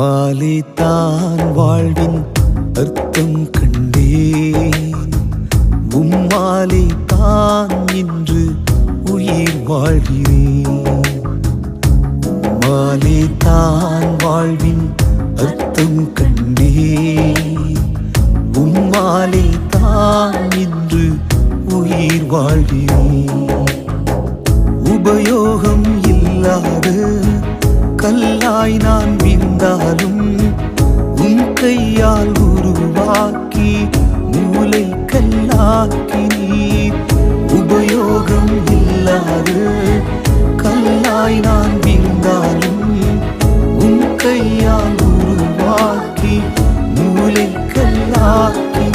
உம்மாலே தான் வாழ்வின் அர்த்தம் கண்டே உம்மாலே தான் இன்று உயிர் வாழ்கிறேன். உம்மாலே தான் வாழ்வின் அர்த்தம் கண்டே உம்மாலே தான் இன்று உயிர் வாழ்கிறேன். உபயோகம் இல்லாத கல்லாய் நான் விந்தாலும் உன் கையால் உருவாக்கி மூளை கல்லாக்கி நீர். உபயோகம் இல்லாது கல்லாய் நான் விந்தாலும் உன் கையால் உருவாக்கி மூளை கல்லாக்கி